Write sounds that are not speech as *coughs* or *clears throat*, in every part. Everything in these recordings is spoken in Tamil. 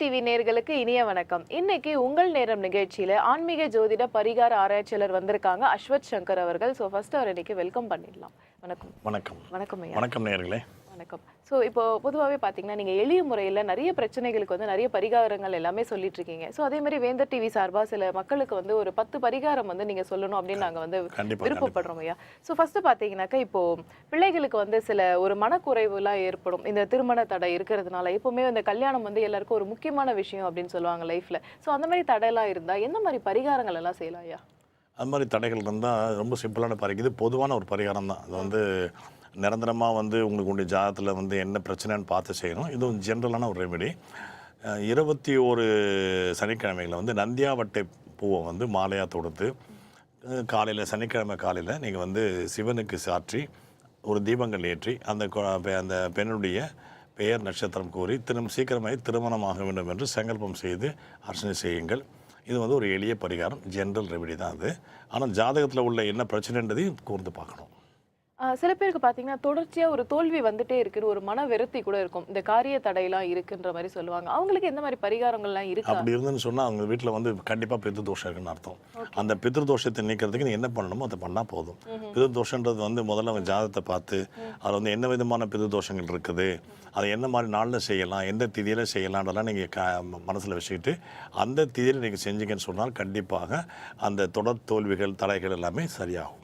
டிவி நேர்களுக்கு இனிய வணக்கம். இன்னைக்கு உங்கள் நேரம் நிகழ்ச்சியில ஆன்மீக ஜோதிட பரிகார ஆராய்ச்சியாளர் வந்திருக்காங்க அஸ்வத் சங்கர் அவர்கள். ஸோ ஃபர்ஸ்ட் அவர் இன்னைக்கு வெல்கம் பண்ணிடலாம். வணக்கம். வணக்கம். வணக்கம் வணக்கம் நேயர்களே வணக்கம். ஸோ இப்போ பொதுவாகவே பார்த்தீங்கன்னா நீங்கள் எளிய முறையில் நிறைய பிரச்சனைகளுக்கு வந்து நிறைய பரிகாரங்கள் எல்லாமே சொல்லிட்டு இருக்கீங்க. ஸோ அதே மாதிரி வேந்தர் டிவி சார்பாக சில மக்களுக்கு வந்து ஒரு பத்து பரிகாரம் வந்து நீங்கள் சொல்லணும் அப்படின்னு நாங்கள் வந்து விருப்பப்படுறோம் ஐயா. ஸோ ஃபர்ஸ்ட் பார்த்தீங்கன்னாக்கா இப்போ பிள்ளைகளுக்கு வந்து சில ஒரு மனக்குறைவுலாம் ஏற்படும். இந்த திருமண தடை இருக்கிறதுனால எப்பவுமே இந்த கல்யாணம் வந்து எல்லாருக்கும் ஒரு முக்கியமான விஷயம் அப்படின்னு சொல்லுவாங்க லைஃப்ல ஸோ அந்த மாதிரி தடையெல்லாம் இருந்தா எந்த மாதிரி பரிகாரங்கள் எல்லாம் செய்யலாம் ஐயா? அது மாதிரி தடைகள் இருந்தால் ரொம்ப சிம்பிளான பரிகாரம் இது பொதுவான ஒரு பரிகாரம் தான் அது வந்து நிரந்தரமாக வந்து உங்களுக்கு உடைய ஜாதகத்தில் வந்து என்ன பிரச்சனைன்னு பார்த்து செய்யணும். இது வந்து ஜென்ரலான ஒரு ரெமெடி இருபத்தி ஒரு சனிக்கிழமைகளில் வந்து நந்தியாவட்டை பூவை வந்து மாலையாக தொடுத்து காலையில் சனிக்கிழமை காலையில் நீங்கள் வந்து சிவனுக்கு சாற்றி ஒரு தீபங்கள் ஏற்றி அந்த அந்த பெண்ணுடைய பெயர் நட்சத்திரம் கூறி திரும் சீக்கிரமாக திருமணமாக வேண்டும் என்று சங்கல்பம் செய்து அர்ச்சனை செய்யுங்கள். இது வந்து ஒரு எளிய பரிகாரம் ஜென்ரல் ரெமெடி தான் அது. ஆனால் ஜாதகத்தில் உள்ள என்ன பிரச்சனைன்றதையும் கூர்ந்து பார்க்கணும். சில பேருக்கு பார்த்தீங்கன்னா தொடர்ச்சியா ஒரு தோல்வி வந்துட்டே இருக்குன்னு ஒரு மன விரக்தி கூட இருக்கும். இந்த காரிய தடையெல்லாம் இருக்குன்ற மாதிரி சொல்லுவாங்க. அவங்களுக்கு எந்த மாதிரி பரிகாரங்கள்லாம் இருக்கா? அப்படி இருந்துன்னு சொன்னால் அவங்க வீட்டில் வந்து கண்டிப்பாக பித்ரு தோஷம் இருக்குன்னு அர்த்தம். அந்த பித்ரு தோஷத்தை நீக்கிறதுக்கு நீ என்ன பண்ணணுமோ அதை பண்ணால் போதும். பித்ரு தோஷன்றது வந்து முதல்ல அவங்க ஜாதகத்தை பார்த்து அதில் வந்து என்ன விதமான பித்ரு தோஷங்கள் இருக்குது அதை என்ன மாதிரி நாளில் செய்யலாம் எந்த திதியில் செய்யலான்றதெல்லாம் நீங்கள் க மனசில் வச்சுக்கிட்டு அந்த திதியில் நீங்கள் செஞ்சீங்கன்னு சொன்னால் கண்டிப்பாக அந்த தொடர் தோல்விகள் தடைகள் எல்லாமே சரியாகும்.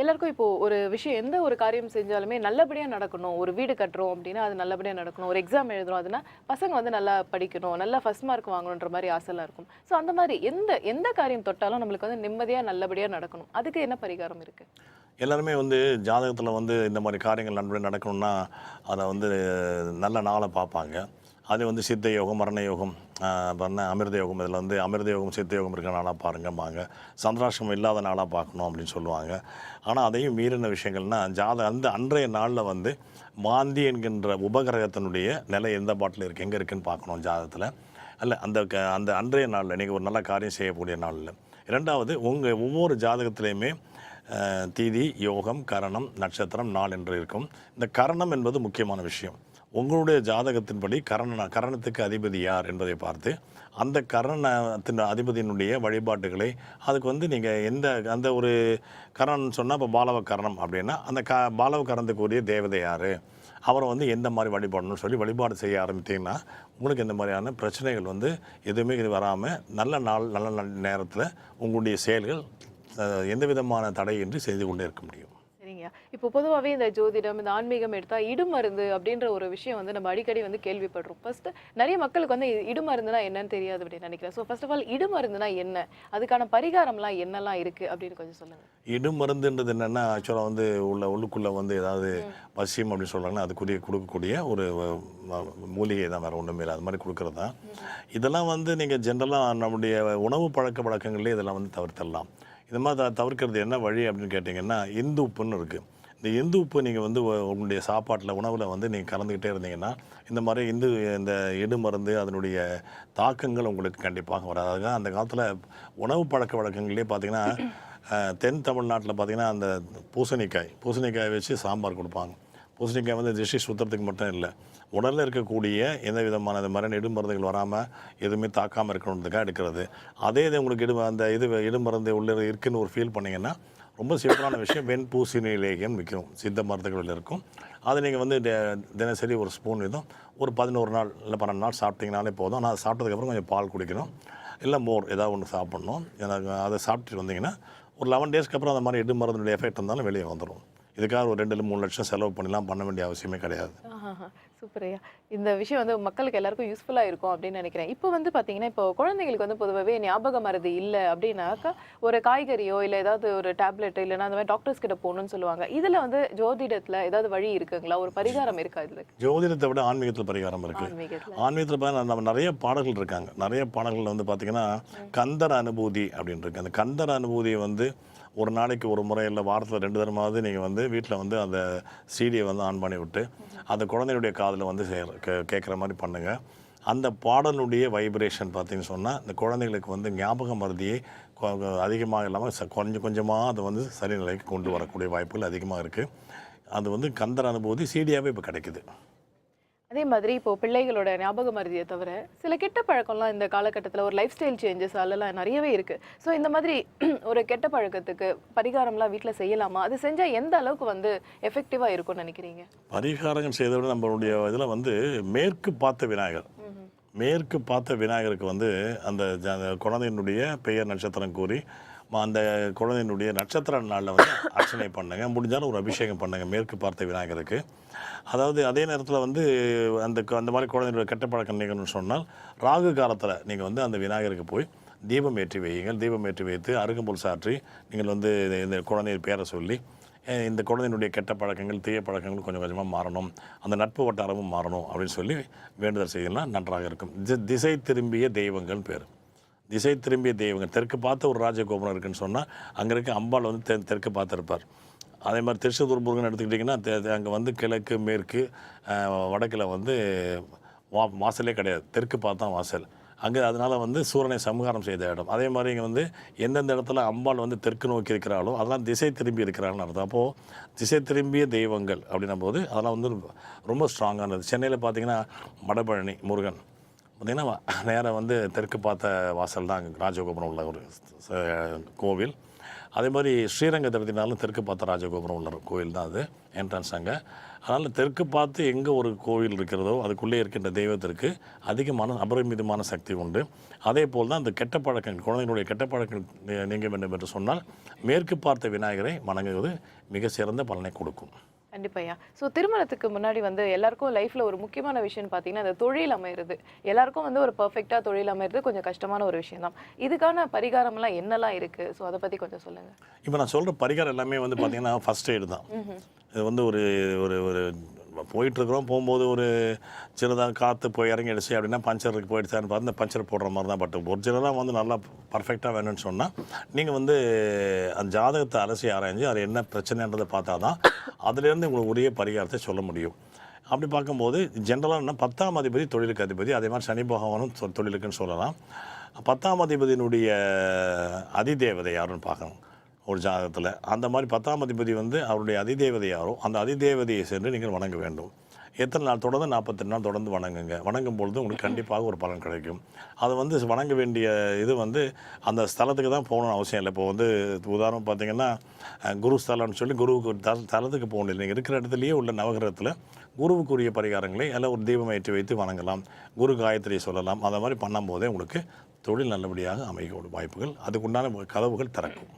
எல்லாருக்கும் இப்போ ஒரு விஷயம் எந்த ஒரு காரியம் செஞ்சாலுமே நல்லபடியாக நடக்கணும். ஒரு வீடு கட்டுறோம் அப்படின்னா அது நல்லபடியாக நடக்கணும். ஒரு எக்ஸாம் எழுதுறோம் அதுனா பசங்க வந்து நல்லா படிக்கணும் நல்லா ஃபர்ஸ்ட் மார்க் வாங்கணுன்ற மாதிரி ஆசைலாம் இருக்கும். ஸோ அந்த மாதிரி எந்த எந்த காரியம் தொட்டாலும் நம்மளுக்கு வந்து நிம்மதியாக நல்லபடியாக நடக்கணும். அதுக்கு என்ன பரிகாரம் இருக்கு? எல்லாருமே வந்து ஜாதகத்தில் வந்து இந்த மாதிரி காரியங்கள் நன்மை நடக்கணும்னா அதை வந்து நல்ல நாளை பார்ப்பாங்க. அது வந்து சித்த யோகம் மரண யோகம் ஆஹ் அமிர்த யோகம் இதில் வந்து அமிர்த யோகம் சித்த யோகம் இருக்கிற நாளாக பாருங்கம்பாங்க. சந்திராஷ்டிரமம் இல்லாத நாளாக பார்க்கணும் அப்படின்னு சொல்லுவாங்க. ஆனால் அதையும் மீறின விஷயங்கள்னா ஜாத அந்த அன்றைய நாளில் வந்து மாந்தி என்கின்ற உபகிரகத்தினுடைய நிலை எந்த பாட்டில் இருக்குது எங்கே இருக்குன்னு பார்க்கணும் ஜாதகத்தில். அல்ல அந்த க- அந்த அன்றைய நாளில் நீங்கள் ஒரு நல்ல காரியம் செய்யக்கூடிய நாளில். இரண்டாவது உங்கள் ஒவ்வொரு ஜாதகத்திலையுமே தீதி யோகம் கரணம் நட்சத்திரம் நாள் என்று இருக்கும். இந்த கரணம் என்பது முக்கியமான விஷயம். உங்களுடைய ஜாதகத்தின்படி கரண கரணத்துக்கு அதிபதி யார் என்பதை பார்த்து அந்த கரணத்தின் அதிபதியினுடைய வழிபாட்டுகளை அதுக்கு வந்து நீங்கள் எந்த அந்த ஒரு கரணம்னு சொன்னால் இப்போ பாலவ கரணம் அப்படின்னா அந்த க பாலவ கரணத்துக்குரிய தேவதை யார்? அவரை வந்து எந்த மாதிரி வழிபாடணும்னு சொல்லி வழிபாடு செய்ய ஆரம்பித்தீங்கன்னா உங்களுக்கு இந்த மாதிரியான பிரச்சனைகள் வந்து எதுவுமே இது வராமல் நல்ல நாள் நல்ல நேரத்தில் உங்களுடைய செயல்கள் எந்த விதமான தடையின்றி செய்து கொண்டே இருக்க முடியும். சரிங்க இப்போ பொதுவாகவே இந்த ஜோதிடம் இந்த ஆன்மீகம் எடுத்தா இடுமருந்து அப்படின்ற ஒரு விஷயம் வந்து நம்ம அடிக்கடி வந்து கேள்விப்படுறோம். ஃபர்ஸ்ட் நிறைய மக்களுக்கு வந்து இடுமருந்துனா என்னன்னு தெரியாது அப்படின்னு நினைக்கிறேன். ஸோ ஃபர்ஸ்ட் ஆஃப் ஆல் இடுமருந்துனா என்ன? அதுக்கான பரிகாரம்லாம் என்னெல்லாம் இருக்கு அப்படின்னு கொஞ்சம் சொல்லுங்க. இடும் மருந்துன்றது என்னென்னா ஆக்சுவலாக வந்து உள்ள உள்ளுக்குள்ளே வந்து ஏதாவது பசியம் அப்படின்னு சொல்கிறாங்கன்னா அதுக்குரிய கொடுக்கக்கூடிய ஒரு மூலிகை தான் வேறு ஒன்றுமே இல்லை. அது மாதிரி கொடுக்குறது தான் இதெல்லாம் வந்து நீங்கள் ஜென்ரலாக நம்முடைய உணவு பழக்க வழக்கங்கள்லேயே இதெல்லாம் வந்து தவிர்த்திடலாம். இது மாதிரி த- தவிர்க்கிறது என்ன வழி அப்படின்னு கேட்டிங்கன்னா இந்து உப்புன்னு இருக்குது இந்த இந்து உப்பு நீங்கள் வந்து உங்களுடைய சாப்பாட்டில் உணவில் வந்து நீங்கள் கலந்துக்கிட்டே இருந்தீங்கன்னா இந்த மாதிரி இந்து இந்த இடு மருந்து அதனுடைய தாக்கங்கள் உங்களுக்கு கண்டிப்பாக வராது. அதுக்காக அந்த காலத்தில் உணவு பழக்க வழக்கங்களே பார்த்தீங்கன்னா தென் தமிழ்நாட்டில் பார்த்தீங்கன்னா அந்த பூசணிக்காய் பூசணிக்காய் வச்சு சாம்பார் கொடுப்பாங்க. பூசணிக்காய் வந்து திருஷ்டி சுத்தத்துக்கு மட்டும் இல்லை. உடலில் இருக்கக்கூடிய எந்த விதமான இந்த மாதிரி இடுமருந்துகள் வராமல் எதுவுமே தாக்காமல் இருக்கணுன்றதுக்காக எடுக்கிறது. அதே இது உங்களுக்கு இடு அந்த இது இடுமருந்து உள்ளே இருக்குன்னு ஒரு ஃபீல் பண்ணிங்கன்னா ரொம்ப சிம்பிளான விஷயம். வெண் பூசணி லேகியம் விற்கும். சித்த மருந்துகளில் இருக்கும். அதை நீங்கள் வந்து டெ- தினசரி ஒரு ஸ்பூன் வீதம் ஒரு பதினோரு நாள் இல்லை பன்னெண்டு நாள் சாப்பிட்டிங்கனாலே போதும். ஆனால் அதை சாப்பிட்டதுக்கப்புறம் கொஞ்சம் பால் குடிக்கணும். இல்லை மோர் ஏதாவது ஒன்று சாப்பிட்ணும். எனக்கு அதை சாப்பிட்டுட்டு வந்தீங்கன்னா ஒரு லெவன் டேஸ்க்கு அப்புறம் அந்த மாதிரி இடு மருந்துடைய எஃபெக்ட் இருந்தாலும் வெளியே வந்துடும் இதுக்காக ஒரு ரெண்டு மூணு லட்சம் செலவு பண்ணிலாம் பண்ண வேண்டிய அவசியமே கிடையாது. சூப்பர் ஐயா. இந்த விஷயம் வந்து மக்களுக்கு எல்லாருக்கும் யூஸ்ஃபுல்லா இருக்கும் அப்படின்னு நினைக்கிறேன். இப்போ வந்து பாத்தீங்கன்னா இப்போ குழந்தைங்களுக்கு வந்து பொதுவாகவே ஞாபக மருதி இல்லை அப்படின்னாக்கா ஒரு காய்கறியோ இல்லை ஏதாவது ஒரு டேப்லெட் இல்லைன்னா அந்த மாதிரி டாக்டர்ஸ் கிட்ட போகணும்னு சொல்லுவாங்க. இதுல வந்து ஜோதிடத்துல ஏதாவது வழி இருக்குங்களா? ஒரு பரிகாரம் இருக்கா இதுல ஜோதிடத்தை விட ஆன்மீகத்தில் பரிகாரம் இருக்குது ஆன்மீகத்துல. ஆன்மீகத்தில் பார்த்தா நம்ம நிறைய பாடல்கள் இருக்காங்க. நிறைய பாடல்கள் வந்து பார்த்திங்கன்னா கந்தர் அனுபூதி அப்படின்னு இருக்கு. அந்த கந்தர் அனுபூதியை வந்து ஒரு நாளைக்கு ஒரு முறை இல்லை வாரத்தில் ரெண்டு தரமாவது நீங்கள் வந்து வீட்டில் வந்து அந்த சீடியை வந்து ஆன் பண்ணி விட்டு அந்த குழந்தையுடைய காதில் வந்து செய்கிற கே- கேட்குற மாதிரி பண்ணுங்கள் அந்த பாடலுடைய வைப்ரேஷன் பார்த்தீங்கன்னு சொன்னால் இந்த குழந்தைகளுக்கு வந்து ஞாபக மருதியை கொ- அதிகமாக இல்லாமல் ச- கொஞ்சம் கொஞ்சமாக அதை வந்து சரி நிலைக்கு கொண்டு வரக்கூடிய வாய்ப்புகள் அதிகமாக இருக்குது அது வந்து கந்தர் அனுபூதி சீடியாகவே இப்போ கிடைக்குது. அதே மாதிரி இப்போ பிள்ளைகளோட ஞாபக மருதியை தவிர சில கெட்ட பழக்கம்லாம் இந்த காலகட்டத்தில் ஒரு லைஃப் ஸ்டைல் சேஞ்சஸ் அதெல்லாம் நிறையவே இருக்கு. ஸோ இந்த மாதிரி *clears throat* ஒரு கெட்ட பழக்கத்துக்கு பரிகாரம்லாம் வீட்டில் செய்யலாமா? அது செஞ்சால் எந்த அளவுக்கு வந்து எஃபெக்டிவாக இருக்கும்னு நினைக்கிறீங்க? பரிகாரங்கள் செய்த விட நம்மளுடைய இதில் வந்து மேற்கு பார்த்த விநாயகர். மேற்கு பார்த்த விநாயகருக்கு வந்து அந்த குழந்தையினுடைய பெயர் நட்சத்திரம் கூறி அந்த குழந்தையினுடைய நட்சத்திர நாளில் வந்து *coughs* அர்ச்சனை பண்ணுங்க. முடிஞ்சாலும் ஒரு அபிஷேகம் பண்ணுங்க. மேற்கு பார்த்த விநாயகருக்கு. அதாவது அதே நேரத்தில் வந்து அந்த அந்த மாதிரி குழந்தையினுடைய கெட்ட பழக்கம் நீங்கணும்னு சொன்னால் ராகு காலத்தில் நீங்கள் வந்து அந்த விநாயகருக்கு போய் தீபம் ஏற்றி வையுங்கள். தீபம் ஏற்றி வைத்து அருகம்புல் சாற்றி நீங்கள் வந்து இந்த- குழந்தையை குழந்தைய பேரை சொல்லி இந்த குழந்தையினுடைய கெட்ட பழக்கங்கள் தீய பழக்கங்கள் கொஞ்சம் கொஞ்சமாக மாறணும். அந்த நட்பு வட்டாரமும் மாறணும் அப்படின்னு சொல்லி வேண்டுதல் செய்யலாம் நன்றாக இருக்கும். தி- திசை திரும்பிய தெய்வங்கள் பேர். திசை திரும்பிய தெய்வங்கள். தெற்கு பார்த்த ஒரு ராஜகோபுரம் இருக்குன்னு சொன்னால் அங்கே இருக்க அம்பாள் வந்து தெ தெற்கு பார்த்துருப்பார். அதே மாதிரி திருச்செந்தூர் முருகன் எடுத்துக்கிட்டிங்கன்னா அங்கே வந்து கிழக்கு மேற்கு வடக்கில் வந்து வா வாசலே கிடையாது. தெற்கு பார்த்தா வாசல். அங்கே அதனால் வந்து சூரனை சம்ஹாரம் செய்த இடம். அதே மாதிரி இங்கே வந்து எந்தெந்த இடத்துல அம்பாள் வந்து தெற்கு நோக்கி இருக்கிறாளோ அதெல்லாம் திசை திரும்பி இருக்கிறாங்கன்னு அர்த்தம். அப்போது திசை திரும்பிய தெய்வங்கள் அப்படின்னும் போது அதெல்லாம் வந்து ரொம்ப ஸ்ட்ராங்கானது சென்னையில் பார்த்தீங்கன்னா மடபழனி முருகன். பார்த்திங்கன்னா நேராக வந்து தெற்கு பார்த்த வாசல் தான் அங்கே ராஜகோபுரம் உள்ள ஒரு ச- கோவில். அதே மாதிரி ஸ்ரீரங்கத்தை பற்றினாலும் தெற்கு பார்த்த ராஜகோபுரம் உள்ள ஒரு கோவில் தான் அது என்ட்ரன்ஸ் அங்கே. அதனால் தெற்கு பார்த்து எங்கே ஒரு கோவில் இருக்கிறதோ அதுக்குள்ளே இருக்கின்ற தெய்வத்திற்கு அதிகமான அபரிமிதமான சக்தி உண்டு. அதே போல் தான் அந்த கெட்ட பழக்கங்கள் குழந்தைகளுடைய கெட்ட பழக்கங்கள் நீங்க வேண்டும் என்று சொன்னால் மேற்கு பார்த்த விநாயகரை வணங்குவது மிக சிறந்த பலனை கொடுக்கும். கண்டிப்பாயா ஸோ திருமணத்துக்கு முன்னாடி வந்து எல்லாருக்கும் லைஃப்ல ஒரு முக்கியமான விஷயம் பார்த்தீங்கன்னா அந்த தொழில் அமையிறது. எல்லாருக்கும் வந்து ஒரு பர்ஃபெக்டாக தொழில் அமையிறது கொஞ்சம் கஷ்டமான ஒரு விஷயம் தான் இதுக்கான பரிகாரம்லாம் என்னெல்லாம் இருக்கு? ஸோ அதை பத்தி கொஞ்சம் சொல்லுங்க. இப்போ நான் சொல்கிற பரிகாரம் எல்லாமே வந்து பார்த்தீங்கன்னா ஃபஸ்ட் எய்டு தான். இது வந்து ஒரு ஒரு ஒரு போயிட்டுருக்குறோம். போகும்போது ஒரு சின்னதாக காற்று போய் இறங்கிடுச்சு அப்படின்னா பஞ்சருக்கு போயிடுச்சான்னு பார்த்து பஞ்சர் போடுற மாதிரி தான் பட் ஒரிஜினலாக வந்து நல்லா பர்ஃபெக்டாக வேணும்னு சொன்னால் நீங்கள் வந்து அந்த ஜாதகத்தை அலசி ஆராய்ஞ்சு அது என்ன பிரச்சனைன்றதை பார்த்தா தான் அதுலேருந்து உங்களுக்கு உரிய பரிகாரத்தை சொல்ல முடியும். அப்படி பார்க்கும்போது ஜென்ரலாக என்ன பத்தாம் அதிபதி தொழிலுக்கு அதிபதி அதே மாதிரி சனி பகவானும் தொழிலுக்குன்னு சொல்லலாம். பத்தாம் அதிபதியினுடைய அதிதேவதை யாருன்னு பார்க்கணும் ஒரு ஜாதகத்தில். அந்த மாதிரி பத்தாம் அதிபதி வந்து அவருடைய அதிதேவதை யாரோ அந்த அதிதேவதையை சென்று நீங்கள் வணங்க வேண்டும். எத்தனை நாள் தொடர்ந்து நாற்பத்தெட்டு நாள் தொடர்ந்து வணங்குங்க. வணங்கும் பொழுது உங்களுக்கு கண்டிப்பாக ஒரு பலன் கிடைக்கும். அது வந்து வணங்க வேண்டிய இது வந்து அந்த ஸ்தலத்துக்கு தான் போகணும்னு அவசியம் இல்லை. இப்போ வந்து உதாரணம் பார்த்தீங்கன்னா குரு ஸ்தலம்னு சொல்லி குருவுக்கு த- தலத்துக்கு போகணும். நீங்கள் இருக்கிற இடத்துலையே உள்ள நவகிரகத்தில் குருவுக்குரிய பரிகாரங்களை எல்லாம் ஒரு தீபம் ஏற்றி வைத்து வணங்கலாம். குரு காயத்ரி சொல்லலாம். அந்த மாதிரி பண்ணும்போதே உங்களுக்கு தொழில் நல்லபடியாக அமைக்க வாய்ப்புகள் அதுக்குண்டான கதவுகள் திறக்கும்.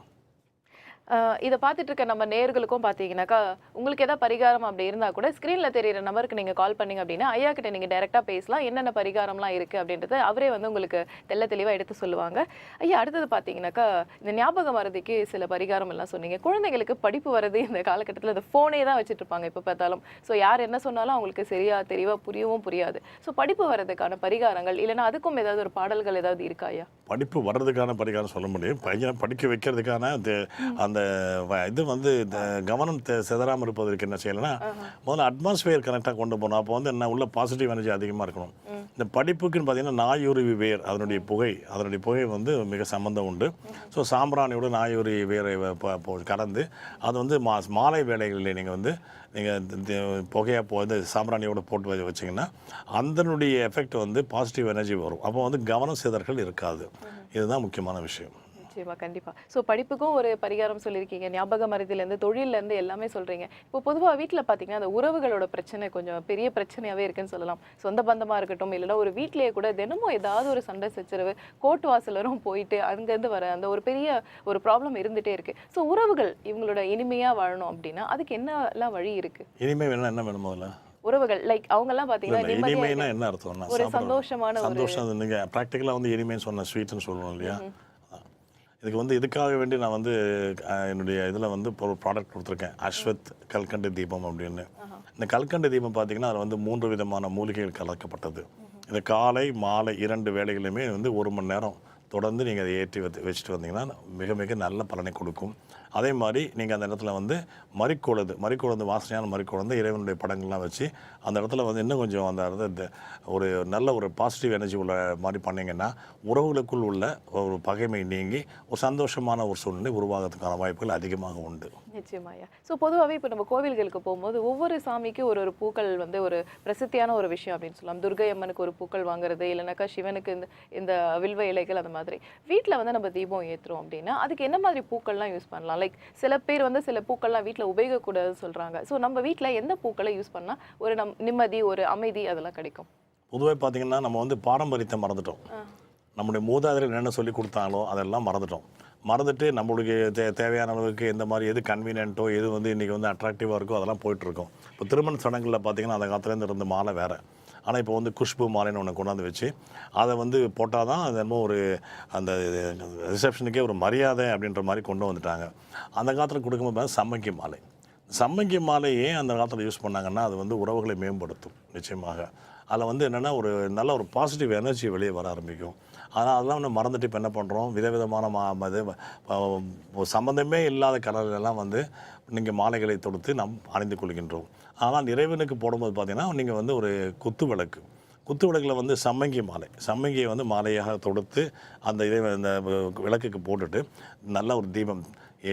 இதை பார்த்துட்டு இருக்க நம்ம நேயர்களுக்கும் பார்த்தீங்கன்னாக்கா உங்களுக்கு ஏதாவது பரிகாரம் அப்படி இருந்தால் கூட ஸ்க்ரீனில் தெரியிற நம்பருக்கு நீங்கள் கால் பண்ணீங்க அப்படின்னா ஐயா கிட்ட நீங்கள் டைரெக்டாக பேசலாம் என்னென்ன பரிகாரம்லாம் இருக்குது அப்படின்றத அவரே வந்து உங்களுக்கு தெள்ள தெளிவாக எடுத்து சொல்லுவாங்க. ஐயா அடுத்தது பார்த்தீங்கன்னாக்கா இந்த ஞாபக மறதிக்கு சில பரிகாரம் எல்லாம் சொன்னீங்க. குழந்தைங்களுக்கு படிப்பு வரது இந்த காலகட்டத்தில் இந்த ஃபோனே தான் வச்சுட்டு இருப்பாங்க எப்போ பார்த்தாலும். ஸோ யார் என்ன சொன்னாலும் அவங்களுக்கு சரியா தெளிவாக புரியவும் புரியாது. ஸோ படிப்பு வரதுக்கான பரிகாரங்கள் இல்லைன்னா அதுக்கும் ஏதாவது ஒரு பாடல்கள் ஏதாவது இருக்கா ஐயா? படிப்பு வர்றதுக்கான பரிகாரம் சொல்ல முடியும். பையனை படிக்க வைக்கிறதுக்கான அது- அந்த வ- இது வந்து கவனம் தெ- சிதறாமல் இருப்பதற்கு என்ன செய்யலைன்னா முதல்ல அட்மாஸ்பியர் கனெக்டாக கொண்டு போகணும். அப்போ வந்து என்ன உள்ள பாசிட்டிவ் எனர்ஜி அதிகமாக இருக்கணும். இந்த படிப்புக்குன்னு பார்த்தீங்கன்னா நாயுருவி வேர் அதனுடைய புகை அதனுடைய புகை வந்து மிக சம்மந்தம் உண்டு. ஸோ சாம்பிராணியோட நாயுரி வேரை கலந்து அது வந்து மா மாலை வேளைகளில் நீங்கள் வந்து நீங்கள் புகையாக போ வந்து சாம்பிராணியோட போட்டு வ- வச்சிங்கன்னா அதனுடைய எஃபெக்ட் வந்து பாசிட்டிவ் எனர்ஜி வரும். அப்போ வந்து கவனம் சிதறல் இருக்காது. இதுதான் முக்கியமான விஷயம். நிச்சயமா கண்டிப்பா. ஸோ படிப்புக்கும் ஒரு பரிகாரம் சொல்லியிருக்கீங்க. ஞாபக மருதிலேருந்து தொழிலேருந்து எல்லாமே சொல்றீங்க. இப்போ பொதுவா வீட்டில் பார்த்தீங்கன்னா அந்த உறவுகளோட பிரச்சனை கொஞ்சம் பெரிய பிரச்சனையாவே இருக்குன்னு சொல்லலாம். சொந்த பந்தமா இருக்கட்டும் இல்லைன்னா ஒரு வீட்லயே கூட தினமும் ஏதாவது ஒரு சண்டை சச்சரவு கோர்ட் வாசல் வரும் போயிட்டு அங்கேருந்து வர அந்த ஒரு பெரிய ஒரு ப்ராப்ளம் இருந்துட்டே இருக்கு. ஸோ உறவுகள் இவங்களோட இனிமையா வாழணும் அப்படின்னா அதுக்கு என்னெல்லாம் வழி இருக்கு? இனிமே என்ன வேணும் முதல்ல? உறவுகள் லைக் பார்த்தீங்கன்னா இல்ல, நிம்மதியா இனிமைனா என்ன அர்த்தம்னா ஒரு. சந்தோஷமான ஒரு சந்தோஷம் ப்ராக்டிக்கலாக வந்து இனிமேன்னு சொன்ன ஸ்வீட்னு சொல்லுவோம் இல்லையா. இதுக்கு வந்து இதுக்காக வேண்டி நான் வந்து என்னுடைய இதில் வந்து ஒரு ப்ராடக்ட் கொடுத்துருக்கேன். அஸ்வத் கல்கண்டு தீபம் அப்படின்னு. இந்த கல்கண்டு தீபம் பார்த்தீங்கன்னா அதில் வந்து மூன்று விதமான மூலிகைகள் கலக்கப்பட்டது. இந்த காலை மாலை இரண்டு வேளைகளுமே வந்து ஒரு மணி நேரம் தொடர்ந்து நீங்கள் அதை ஏற்றி வச்சு வச்சுட்டு வந்தீங்கன்னா மிக மிக நல்ல பலனை கொடுக்கும். அதே மாதிரி நீங்கள் அந்த இடத்துல வந்து மறிக்கொழுது மறிக்கொழுந்து வாசனையான மறிக்கொழுந்து இறைவனுடைய படங்கள்லாம் வச்சு அந்த இடத்துல வந்து இன்னும் கொஞ்சம் அந்த இடத்த ஒரு நல்ல ஒரு பாசிட்டிவ் எனர்ஜி உள்ள மாதிரி பண்ணிங்கன்னா உறவுகளுக்குள் உள்ள ஒரு பகைமை நீங்கி ஒரு சந்தோஷமான ஒரு சூழ்நிலை உருவாகிறதுக்கான வாய்ப்புகள் அதிகமாக உண்டு. நிச்சயமாயா ஸோ பொதுவாகவே இப்போ நம்ம கோவில்களுக்கு போகும்போது ஒவ்வொரு சாமிக்கு ஒரு ஒரு பூக்கள் வந்து ஒரு பிரசித்தியான ஒரு விஷயம் அப்படின்னு சொல்லலாம். துர்கை அம்மனுக்கு ஒரு பூக்கள் வாங்குறது இல்லைனாக்கா சிவனுக்கு இந்த இந்த வில்வ இலைகள் அந்த மாதிரி. வீட்டில் வந்து நம்ம தீபம் ஏற்றுறோம் அப்படின்னா அதுக்கு என்ன மாதிரி பூக்கள்லாம் யூஸ் பண்ணலாம்? லைக் சில பேர் வந்து சில பூக்கள்லாம் வீட்டில் உபயோகக்கூடாதுன்னு சொல்கிறாங்க ஸோ நம்ம வீட்டில் எந்த பூக்களை யூஸ் பண்ணால் ஒரு நம் நிம்மதி ஒரு அமைதி அதெல்லாம் கிடைக்கும்? பொதுவாக பார்த்தீங்கன்னா நம்ம வந்து பாரம்பரியத்தை மறந்துட்டோம். நம்முடைய மூதாதையர்கள் என்ன சொல்லி கொடுத்தாங்களோ அதெல்லாம் மறந்துட்டோம். மறந்துட்டு நம்மளுக்கு தே தேவையான அளவுக்கு எந்த மாதிரி எது கன்வீனியன்ட்டோ எது வந்து இன்றைக்கி வந்து அட்ராக்டிவாக இருக்கோ அதெல்லாம் போயிட்டுருக்கோம் இப்போ திருமண சடங்குகளில் பார்த்தீங்கன்னா அந்த காலத்துலேருந்து இருந்த மாலை வேறு. ஆனால் இப்போ வந்து குஷ்பு மாலைன்னு ஒன்று கொண்டாந்து வச்சு அதை வந்து போட்டால் தான் அது என்னமோ ஒரு அந்த ரிசப்ஷனுக்கே ஒரு மரியாதை அப்படின்ற மாதிரி கொண்டு வந்துட்டாங்க. அந்த காலத்தில் கொடுக்கும்போது பார்த்தா சம்மங்கி மாலை. சம்மங்கி மாலை ஏன் அந்த காலத்தில் யூஸ் பண்ணாங்கன்னா அது வந்து உறவுகளை மேம்படுத்தும் நிச்சயமாக. அதில் வந்து என்னென்னா ஒரு நல்ல ஒரு பாசிட்டிவ் எனர்ஜி வெளியே வர ஆரம்பிக்கும். ஆனால் அதெல்லாம் வந்து மறந்துட்டு இப்போ என்ன பண்ணுறோம் விதவிதமான மா இது சம்மந்தமே இல்லாத கடலெல்லாம் வந்து நீங்கள் மாலைகளை தொடுத்து நாம் அணிந்து கொள்கின்றோம். ஆனால் இறைவனுக்கு போடும்போது பார்த்தீங்கன்னா நீங்கள் வந்து ஒரு குத்து விளக்கு. குத்து விளக்கில் வந்து சம்மங்கி மாலை. சம்மங்கியை வந்து மாலையாக தொடுத்து அந்த இதை அந்த விளக்குக்கு போட்டுட்டு நல்ல ஒரு தீபம்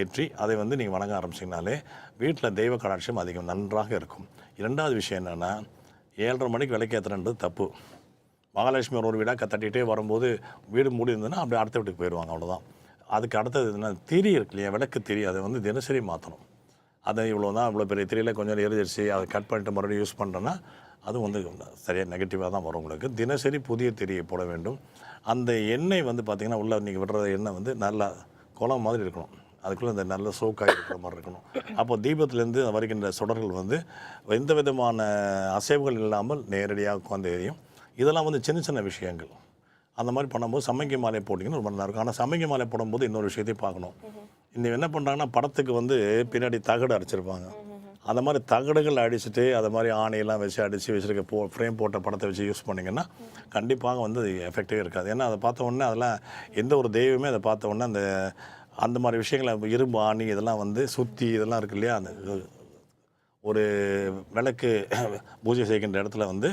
ஏற்றி அதை வந்து நீங்கள் வணங்க ஆரம்பிச்சிங்கனாலே வீட்டில் தெய்வ கடாட்சியம் அதிகம் நன்றாக இருக்கும். இரண்டாவது விஷயம் என்னென்னா ஏழரை மணிக்கு விலைக்கேற்றுறது தப்பு. மகாலட்சுமி ஒரு வீடாக தட்டிகிட்டே வரும்போது வீடு மூடி இருந்ததுன்னா அப்படியே அடுத்த வீட்டுக்கு போயிடுவாங்க அவ்வளோதான் அதுக்கு அடுத்தது என்ன திரி இருக்கு இல்லையா விளக்கு திரி அதை வந்து தினசரி மாற்றணும் அதை இவ்வளோ தான் இவ்வளோ பெரிய திரியில் கொஞ்சம் எரிஞ்சிருச்சு அதை கட் பண்ணிட்டு மறுபடியும் யூஸ் பண்ணுறேன்னா அது வந்து சரியாக நெகட்டிவாக தான் வரும் உங்களுக்கு. தினசரி புதிய திரியை போட வேண்டும். அந்த எண்ணெய் வந்து பார்த்திங்கன்னா உள்ளே நீங்கள் விடுற எண்ணெய் வந்து நல்லா குளம் மாதிரி இருக்கணும். அதுக்குள்ளே இந்த நல்ல சோக்காக இருக்கிற மாதிரி இருக்கணும். அப்போ தீபத்துலேருந்து வருகின்ற சுடர்கள் வந்து எந்த விதமான அசைவுகள் இல்லாமல் நேரடியாக உட்காந்து எரியும். இதெல்லாம் வந்து சின்ன சின்ன விஷயங்கள். அந்த மாதிரி பண்ணும்போது சமைக்க மாலை போட்டிங்கன்னா ரொம்ப நல்லாயிருக்கும் ஆனால் சமைக்க மாலை போடும்போது இன்னொரு விஷயத்தையும் பார்க்கணும். இன்னும் என்ன பண்ணுறாங்கன்னா படத்துக்கு வந்து பின்னாடி தகடு அடிச்சிருப்பாங்க. அந்த மாதிரி தகடுகள் அடிச்சுட்டு அதை மாதிரி ஆணையெல்லாம் வச்சு அடித்து வச்சுருக்க போ ஃப்ரேம் போட்ட படத்தை வச்சு யூஸ் பண்ணிங்கன்னா கண்டிப்பாக வந்து அது எஃபெக்டிவாக இருக்காது. ஏன்னா அதை பார்த்த உடனே அதெல்லாம் எந்த ஒரு தெய்வமே அதை பார்த்த உடனே அந்த அந்த மாதிரி விஷயங்களை இரும்பு ஆணி இதெல்லாம் வந்து சுற்றி இதெல்லாம் இருக்கு இல்லையா? அந்த ஒரு விளக்கு *clears throat* பூஜை செய்கின்ற இடத்துல வந்து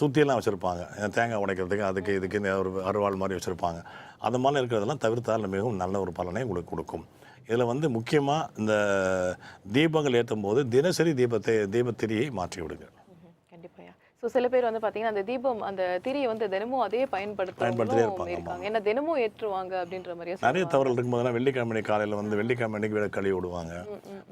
சுத்தியெல்லாம் வச்சுருப்பாங்க. தேங்காய் உடைக்கிறதுக்கு அதுக்கு இதுக்கு ஒரு அருவாள் மாதிரி வச்சுருப்பாங்க. அந்த மாதிரி இருக்கிறதெல்லாம் தவிர்த்தால் மிகவும் நல்ல ஒரு பலனை உங்களுக்கு கொடுக்கும். இதில் வந்து முக்கியமாக இந்த தீபங்கள் ஏற்றும் போது தினசரி தீபத்தை தீபத்திரியை மாற்றி விடுங்க ஸோ சில பேர் வந்து பார்த்தீங்கன்னா அந்த தீபம் அந்த திரியை வந்து தினமும் அதே பயன்படுத்துறவங்களும் இருப்பாங்க, ஏன்னா தினமும் ஏற்றுவாங்க அப்படின்ற மாதிரியே நிறைய. தவறுகள் இருக்கும்போதுனா வெள்ளிக்கிழமை காலையில் வந்து வெள்ளிக்கிழமை அன்னைக்கு விட கழுவி விடுவாங்க.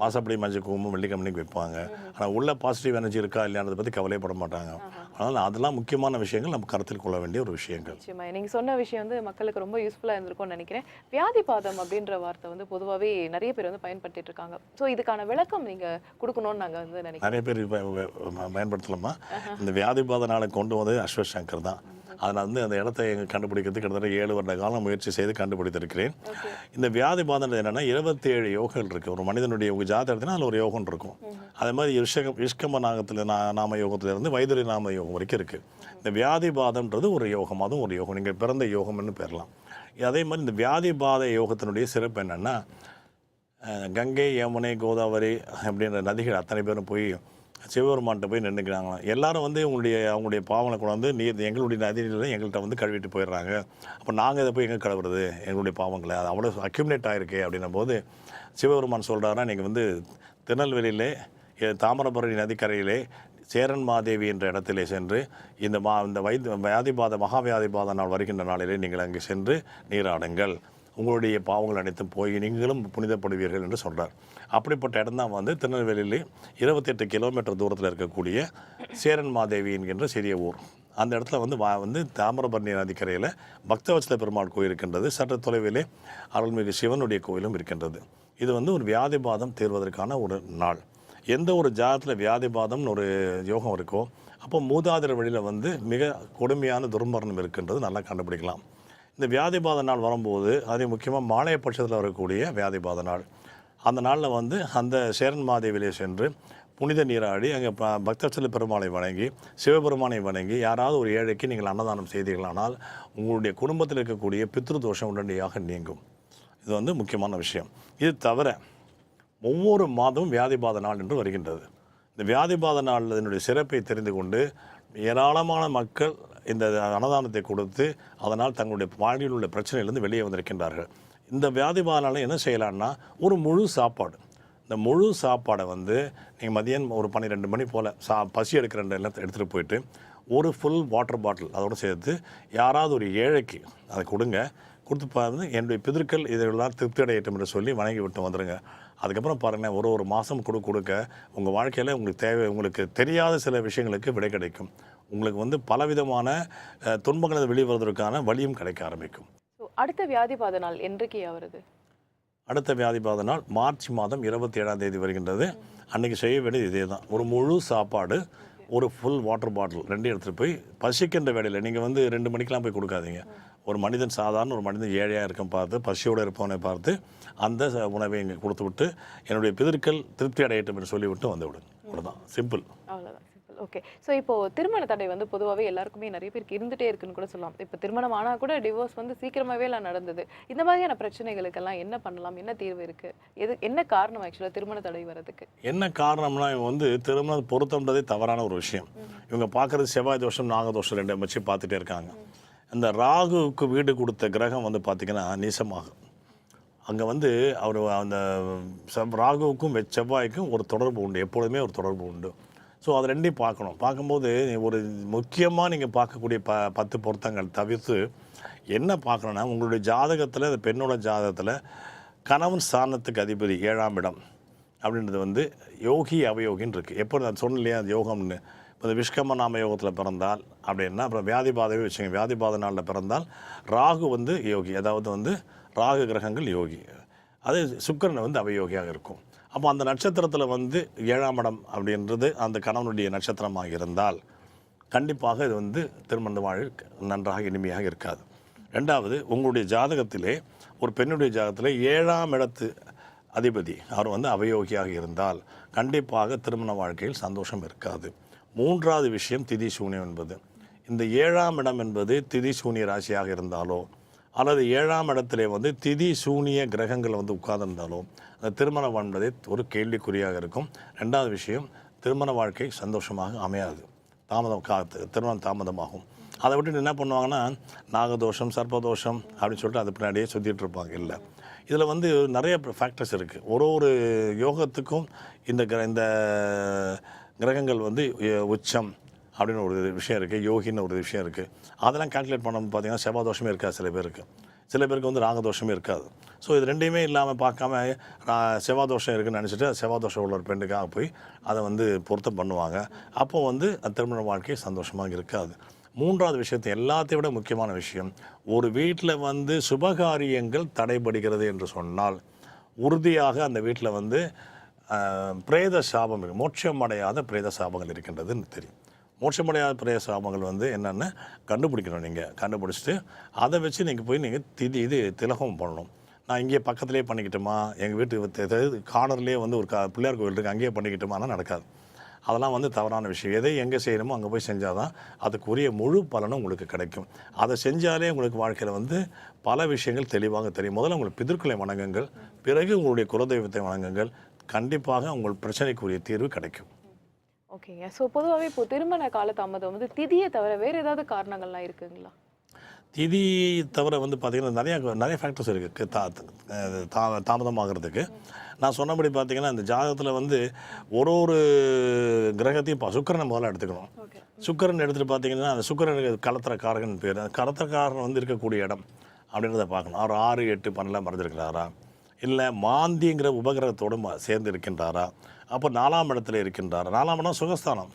வாசப்படி மஞ்சள் குங்குமம் வெள்ளிக்கிழமைக்கு வைப்பாங்க. ஆனால் உள்ள பாசிட்டிவ் எனர்ஜி இருக்கா இல்லையானதை பற்றி கவலைப்பட மாட்டாங்க. அதனால் அதெல்லாம் முக்கியமான விஷயங்கள் நம்ம கருத்தில் கொள்ள வேண்டிய ஒரு விஷயங்கள். நிச்சயமா. நீங்க சொன்ன விஷயம் வந்து மக்களுக்கு ரொம்ப யூஸ்ஃபுல்லா இருந்திருக்கும்னு நினைக்கிறேன். வியாதிபாதம் அப்படின்ற வார்த்தை வந்து பொதுவாகவே நிறைய பேர் வந்து பயன்படுத்திட்டு இருக்காங்க. ஸோ இதுக்கான விளக்கம் நீங்க கொடுக்கணும்னு நாங்க வந்து நினைக்கிறோம். நிறைய பேர் பயன்படுத்தலாமா? இந்த வியாதிபாத நாளை கொண்டு வந்தது அஸ்வத் சங்கர் தான். அதில் வந்து அந்த இடத்தை கண்டுபிடிக்கிறது கிட்டத்தட்ட ஏழு வருட காலம் முயற்சி செய்து கண்டுபிடித்திருக்கிறேன். இந்த வியாதிபாதம் என்னன்னா இருபத்தி ஏழு யோகங்கள் இருக்குது ஒரு மனிதனுடைய உங்க ஜாதகத்தினா அதில் ஒரு யோகம் இருக்கும். அதே மாதிரி இஷ்கம் இஷ்கம நாகத்தில் நாம யோகத்திலிருந்து வைத்திரி நாம யோகம் வரைக்கும் இருக்குது இந்த வியாதிபாதம்ன்றது ஒரு யோகம் அதுவும் ஒரு யோகம். நீங்கள் பிறந்த யோகம்னு பெறலாம். அதே மாதிரி இந்த வியாதிபாத யோகத்தினுடைய சிறப்பு என்னென்னா கங்கை யமுனை கோதாவரி அப்படின்ற நதிகள் அத்தனை பேரும் போய் சிவபெருமான்கிட்ட போய் நின்றுக்கிறாங்களாம் எல்லாரும் வந்து உங்களுடைய அவங்களுடைய பாவனை கொண்டாந்து நீர் எங்களுடைய நதிநீரில் எங்கள்கிட்ட வந்து கழுவிட்டு போயிடுறாங்க. அப்போ நாங்கள் இதை போய் எங்கே கழுவுறது? எங்களுடைய பாவங்களை. அது அவ்வளோ அக்யூமினேட் ஆகிருக்கு அப்படின்னும் போது சிவபெருமான் சொல்கிறாருன்னா நீங்கள் வந்து திருநெல்வேலியிலே தாமிரபரணி நதிக்கரையிலே சேரன் மாதேவி என்ற இடத்திலே சென்று இந்த மா இந்த வைத்த வியாதிபாத மகாவியாதிபாத நாள் வருகின்ற நாளிலே நீங்கள் அங்கே சென்று நீராடுங்கள். உங்களுடைய பாவங்கள் அனைத்தும் போய் நீங்களும் புனிதப்படுவீர்கள் என்று சொல்கிறார் அப்படிப்பட்ட இடம் தான் வந்து திருநெல்வேலியில் இருபத்தெட்டு கிலோமீட்டர் தூரத்தில் இருக்கக்கூடிய சேரன் மாதேவி என்கின்ற சிறிய ஊர். அந்த இடத்துல வந்து வா வந்து தாமிரபரணி நதிக்கரையில் பக்தவச்சல பெருமாள் கோயில் இருக்கின்றது. சற்று தொலைவிலே அருள்மிகு சிவனுடைய கோயிலும் இருக்கின்றது. இது வந்து ஒரு வியாதிபாதம் தீர்வதற்கான ஒரு நாள். எந்த ஒரு ஜாதத்தில் வியாதிபாதம்னு ஒரு யோகம் இருக்கோ அப்போ மூதாதிர வழியில் வந்து மிக கொடுமையான துர்மரணம் இருக்கின்றது. நல்லா கண்டுபிடிக்கலாம். இந்த வியாதிபாத நாள் வரும்போது அது முக்கியமாக மாலைய பட்சத்தில் வரக்கூடிய வியாதிபாத நாள். அந்த நாளில் வந்து அந்த சேரன் மாதேவிலே சென்று புனித நீராடி அங்கே ப பக்தச்சல பெருமாளை வணங்கி சிவபெருமானை வணங்கி யாராவது ஒரு ஏழைக்கு நீங்கள் அன்னதானம் செய்தீர்களானால் உங்களுடைய குடும்பத்தில் இருக்கக்கூடிய பித்ரு தோஷம் உடனடியாக நீங்கும். இது வந்து முக்கியமான விஷயம். இது தவிர ஒவ்வொரு மாதமும் வியாதிபாத நாள் என்று வருகின்றது. இந்த வியாதிபாத நாள் இதனுடைய சிறப்பை தெரிந்து கொண்டு ஏராளமான மக்கள் இந்த அன்னதானத்தை கொடுத்து அதனால் தங்களுடைய வாழ்வில் உள்ள பிரச்சனையிலிருந்து வெளியே வந்திருக்கின்றார்கள். இந்த வியாதிபாத என்ன செய்யலான்னா ஒரு முழு சாப்பாடு. இந்த முழு சாப்பாடை வந்து நீங்கள் மதியம் ஒரு பன்னிரெண்டு மணி போல் சா பசி எடுக்கிற ரெண்டு எல்லாம் எடுத்துகிட்டு போயிட்டு ஒரு ஃபுல் வாட்டர் பாட்டில் அதோடு சேர்த்து யாராவது ஒரு ஏழைக்கு அதை கொடுங்க. கொடுத்து பார்த்து என்னுடைய பிதற்கள் இதெல்லாம் திருப்தி அடையட்டும் என்று சொல்லி வணங்கி விட்டு வந்துடுங்க அதுக்கப்புறம் பாருங்கள் ஒரு ஒரு மாதம் கொடு கொடுக்க உங்கள் வாழ்க்கையில் உங்களுக்கு தேவை உங்களுக்கு தெரியாத சில விஷயங்களுக்கு விடை கிடைக்கும். உங்களுக்கு வந்து பலவிதமான துன்பங்களை வெளிவருவதற்கான வழியும் கிடைக்க ஆரம்பிக்கும். அடுத்த வியாதிபாத நாள் என்றைக்கு வருது அடுத்த வியாதிபாத நாள் மார்ச் மாதம் இருபத்தி ஏழாம் தேதி வருகின்றது. அன்னைக்கு செய்ய வேண்டியது இதே தான் ஒரு முழு சாப்பாடு ஒரு ஃபுல் வாட்டர் பாட்டில் ரெண்டையும் எடுத்துகிட்டு போய் பசிக்கின்ற வேலையில் நீங்கள் வந்து ரெண்டு மணிக்கெலாம் போய் கொடுக்காதீங்க. ஒரு மனிதன் சாதாரண ஒரு மனிதன் ஏழையாக இருக்கும் பார்த்து பசியோடு இருப்பவனை பார்த்து அந்த உணவை இங்கே கொடுத்து விட்டு என்னுடைய பிதற்கள் திருப்தி அடையட்டும் என்று சொல்லிவிட்டு வந்து விடுங்க. அவ்வளோதான் சிம்பிள் அவ்வளோதான் சிம்பிள் ஓகே ஸோ இப்போ திருமண தடை வந்து பொதுவாகவே எல்லாருக்குமே நிறைய பேருக்கு இருந்துட்டே இருக்குன்னு கூட சொல்லலாம். இப்போ திருமணம் ஆனால் கூட டிவோர்ஸ் வந்து சீக்கிரமாகவே எல்லாம் நடந்தது. இந்த மாதிரியான பிரச்சனைகளுக்கெல்லாம் என்ன பண்ணலாம்? என்ன தீர்வு இருக்கு? எது என்ன காரணம் ஆக்சுவலாக திருமண தடை வர்றதுக்கு? என்ன காரணம்னா இவங்க வந்து திருமணம் பொருத்தம்ன்றதே தவறான ஒரு விஷயம். இவங்க பார்க்குறது செவ்வாய் தோஷம் நாக தோஷம் ரெண்டை வச்சு பார்த்துட்டே இருக்காங்க. இந்த ராகுவுக்கு வீடு கொடுத்த கிரகம் வந்து பார்த்திங்கன்னா நீசமாகும். அங்கே வந்து அவர் அந்த ராகுவுக்கும் செவ்வாய்க்கும் ஒரு தொடர்பு உண்டு. எப்பொழுதுமே ஒரு தொடர்பு உண்டு. ஸோ அது ரெண்டையும் பார்க்கணும். பார்க்கும்போது ஒரு முக்கியமாக நீங்கள் பார்க்கக்கூடிய ப பத்து பொருத்தங்கள் தவிர்த்து என்ன பார்க்கணுன்னா உங்களுடைய ஜாதகத்தில் அந்த பெண்ணோட ஜாதகத்தில் கணவன் ஸ்தானத்துக்கு அதிபதி ஏழாம் இடம் அப்படின்றது வந்து யோகி அவயோகின்னு இருக்குது எப்போ நான் சொன்னேன் இல்லையா அது யோகம்னு இப்போ இந்த விஷ்கம நாம யோகத்தில் பிறந்தால் அப்படின்னா அப்புறம் வியாதி வியாதிபாதவே வச்சுங்க வியாதிபாத நாளில் பிறந்தால் ராகு வந்து யோகி. அதாவது வந்து ராகு கிரகங்கள் யோகி. அது சுக்கிரன் வந்து அவயோகியாக இருக்கும். அப்போ அந்த நட்சத்திரத்தில் வந்து ஏழாம் இடம் அப்படின்றது அந்த கணவனுடைய நட்சத்திரமாக இருந்தால் கண்டிப்பாக இது வந்து திருமண வாழ் நன்றாக இனிமையாக இருக்காது. ரெண்டாவது உங்களுடைய ஜாதகத்திலே ஒரு பெண்ணுடைய ஜாதகத்திலே ஏழாம் இடத்து அதிபதி அவர் வந்து அவயோகியாக இருந்தால் கண்டிப்பாக திருமண வாழ்க்கையில் சந்தோஷம் இருக்காது. மூன்றாவது விஷயம் திதி சூன்யம் என்பது. இந்த ஏழாம் இடம் என்பது திதி சூனிய ராசியாக இருந்தாலோ அல்லது ஏழாம் இடத்திலே வந்து திதி சூனிய கிரகங்கள் வந்து உட்கார்ந்திருந்தாலோ அந்த திருமணம் என்பதே ஒரு கேள்விக்குறியாக இருக்கும். ரெண்டாவது விஷயம் திருமண வாழ்க்கை சந்தோஷமாக அமையாது. தாமதம் கா திருமணம் தாமதமாகும். அதை விட்டு என்ன பண்ணுவாங்கன்னா நாகதோஷம் சர்ப்பதோஷம் அப்படின்னு சொல்லிட்டு அது பின்னாடியே சுற்றிட்டு இருப்பாங்க இல்லை. இதில் வந்து நிறைய ஃபேக்டர்ஸ் இருக்குது ஒரு ஒரு யோகத்துக்கும் இந்த கிர இந்த கிரகங்கள் வந்து உச்சம் அப்படின்னு ஒரு விஷயம் இருக்குது யோகின்னு ஒரு விஷயம் இருக்குது அதெல்லாம் கால்குலேட் பண்ணணும் பார்த்தீங்கன்னா செவ்வாய் தோஷமே இருக்காது சில பேருக்கு. சில பேருக்கு வந்து ராகதோஷமே இருக்காது. ஸோ இது ரெண்டையுமே இல்லாமல் பார்க்காம செவ்வாதோஷம் செவ்வாய் தோஷம் இருக்குன்னு நினச்சிட்டு செவ்வாய் தோஷம் உள்ள ஒரு பெண்ணுக்காக போய் அதை வந்து பொருத்தம் பண்ணுவாங்க. அப்போ வந்து திருமண வாழ்க்கை சந்தோஷமாக இருக்காது. மூன்றாவது விஷயத்தை எல்லாத்தையும் விட முக்கியமான விஷயம் ஒரு வீட்டில் வந்து சுபகாரியங்கள் தடைபடுகிறது என்று சொன்னால் உறுதியாக அந்த வீட்டில் வந்து பிரேத சாபம் மோட்சம் அடையாத பிரேத சாபங்கள் இருக்கின்றதுன்னு தெரியும். மோட்சமடையாத பிரேத சாமங்கள் வந்து என்னென்னு கண்டுபிடிக்கணும் நீங்கள் கண்டுபிடிச்சிட்டு அதை வச்சு நீங்கள் போய் நீங்கள் திதி இது திலகம் பண்ணணும். நான் இங்கே பக்கத்துலேயே பண்ணிக்கிட்டோமா? எங்கள் வீட்டு கார்னர்லேயே வந்து ஒரு கா பிள்ளையார் கோவில் இருக்குது அங்கேயே பண்ணிக்கிட்டோமானா நடக்காது. அதெல்லாம் வந்து தவறான விஷயம். எதை எங்கே செய்யணுமோ அங்கே போய் செஞ்சால் தான் அதுக்குரிய முழு பலனும் உங்களுக்கு கிடைக்கும். அதை செஞ்சாலே உங்களுக்கு வாழ்க்கையில் வந்து பல விஷயங்கள் தெளிவாக தெரியும். முதல்ல உங்களுக்கு பிதற்களை வணங்குங்கள். பிறகு உங்களுடைய குலதெய்வத்தை வணங்குங்கள். கண்டிப்பாக உங்கள் பிரச்சனைக்குரிய தீர்வு கிடைக்கும். ஓகேங்க. ஸோ பொதுவாகவே இப்போ திருமண கால தாமதம் வந்து திதியை தவிர வேற ஏதாவது காரணங்கள்லாம் இருக்குங்களா? திதி தவிர வந்து பார்த்திங்கன்னா நிறைய நிறைய ஃபேக்டர்ஸ் இருக்குது தா தா தாமதமாகிறதுக்கு. நான் சொன்னபடி பார்த்தீங்கன்னா இந்த ஜாதகத்தில் வந்து ஒரு ஒரு கிரகத்தையும் இப்போ சுக்கரனை முதல்ல எடுத்துக்கணும். சுக்கரன் எடுத்துகிட்டு பார்த்தீங்கன்னா அந்த சுக்கரனுக்கு கலத்திரக்காரகன் பேர் அந்த கலத்திரக்காரன் வந்து இருக்கக்கூடிய இடம் அப்படின்றத பார்க்கணும். அவர் ஆறு எட்டு பன்னெண்டாம் மறைஞ்சிருக்கிறாரா? இல்லை மாந்திங்கிற உபகிரகத்தோடு சேர்ந்து இருக்கின்றாரா? அப்போ நாலாம் இடத்துல இருக்கின்றார். நாலாம் இடம் சுகஸ்தானம்.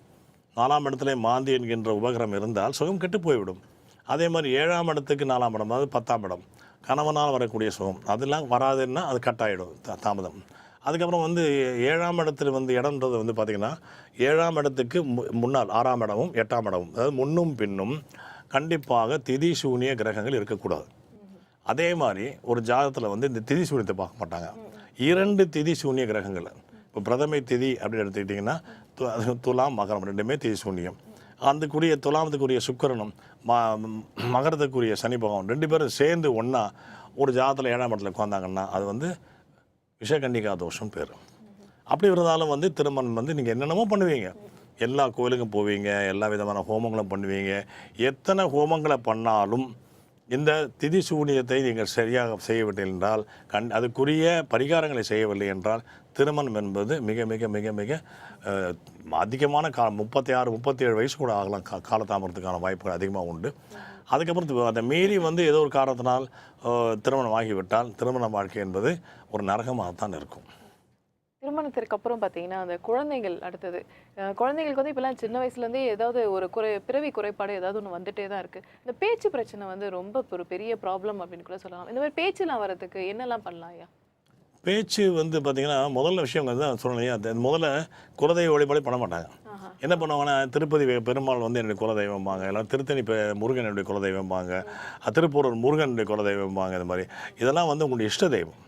நாலாம் இடத்துல மாந்தி என்கின்ற உபகிரகம் இருந்தால் சுகம் கெட்டு போய்விடும். அதே மாதிரி ஏழாம் இடத்துக்கு நாலாம் இடம் அதாவது பத்தாம் இடம். கணவனால் வரக்கூடிய சுகம். அதெல்லாம் வராதுன்னா அது கட்டாயிடும் தா- தாமதம். அதுக்கப்புறம் வந்து ஏழாம் இடத்துல வந்து இடம்ன்றது வந்து பார்த்திங்கன்னா ஏழாம் இடத்துக்கு மு- முன்னால் ஆறாம் இடமும் எட்டாம் இடமும் அதாவது முன்னும் பின்னும் கண்டிப்பாக திதி சூனிய கிரகங்கள் இருக்கக்கூடாது. அதே மாதிரி ஒரு ஜாதகத்தில் வந்து இந்த திதி சூனியத்தை பார்க்க மாட்டாங்க. இரண்டு திதி சூனிய கிரகங்கள். இப்போ பிரதமை திதி அப்படின்னு எடுத்துக்கிட்டிங்கன்னா து- துலாம் மகரம் ரெண்டுமே திதி சூனியம். அதுக்குரிய துலாமத்துக்குரிய சுக்கரனும் ம மகரத்துக்குரிய சனி பகவான் ரெண்டு பேரும் சேர்ந்து ஒன்றா ஒரு ஜாதத்தில் ஏழாம் இடத்துல உட்காந்தாங்கன்னா அது வந்து விஷகன்னிகா தோஷம் பேர் அப்படி இருந்தாலும் வந்து திருமணம் வந்து நீங்கள் என்னென்னமோ பண்ணுவீங்க. எல்லா கோயிலுக்கும் போவீங்க எல்லா விதமான ஹோமங்களும் பண்ணுவீங்க. எத்தனை ஹோமங்களை பண்ணாலும் இந்த திதி சூனியத்தை நீங்கள் சரியாக செய்யவில்லை என்றால் கண் அதுக்குரிய பரிகாரங்களை செய்யவில்லை என்றால் திருமணம் என்பது மிக மிக மிக மிக அதிகமான கா முப்பத்தி ஆறு முப்பத்தி ஏழு வயசு கூட ஆகலாம் கா காலதாமரத்துக்கான வாய்ப்புகள் அதிகமாக உண்டு. அதுக்கப்புறம் அந்த அதை மீறி வந்து ஏதோ ஒரு காரணத்தினால் திருமணம் ஆகிவிட்டால் திருமண வாழ்க்கை என்பது ஒரு நரகமாகத்தான் இருக்கும். திருமணத்திற்கு அப்புறம் பார்த்தீங்கன்னா அந்த குழந்தைகள் அடுத்தது. குழந்தைங்களுக்கு வந்து இப்போலாம் சின்ன வயசுலேருந்தே ஏதாவது ஒரு குறை பிறவி குறைபாடு ஏதாவது ஒன்று வந்துட்டே தான் இருக்குது இந்த பேச்சு பிரச்சனை வந்து ரொம்ப ஒரு பெரிய ப்ராப்ளம் அப்படின்னு கூட சொல்லலாம். இந்த மாதிரி பேச்சுலாம் வரதுக்கு என்னெல்லாம் பண்ணலாம் ஐயா? பேச்சு வந்து பார்த்திங்கன்னா முதல்ல விஷயம் தான் சொன்னேன் அது முதல்ல குலதெய்வ வழிபாடு பண்ண மாட்டாங்க. என்ன பண்ணுவாங்கன்னா திருப்பதி பெருமாள் வந்து என்னுடைய குலதெய்வம்பாங்க. எல்லாம் திருத்தணி பெ முருகன் என்னுடைய குலதெய்வம்பாங்க. திருப்பூரூர் முருகனுடைய குலதெய்வம்பாங்க இந்த மாதிரி. இதெல்லாம் வந்து உங்களுடைய இஷ்ட தெய்வம்.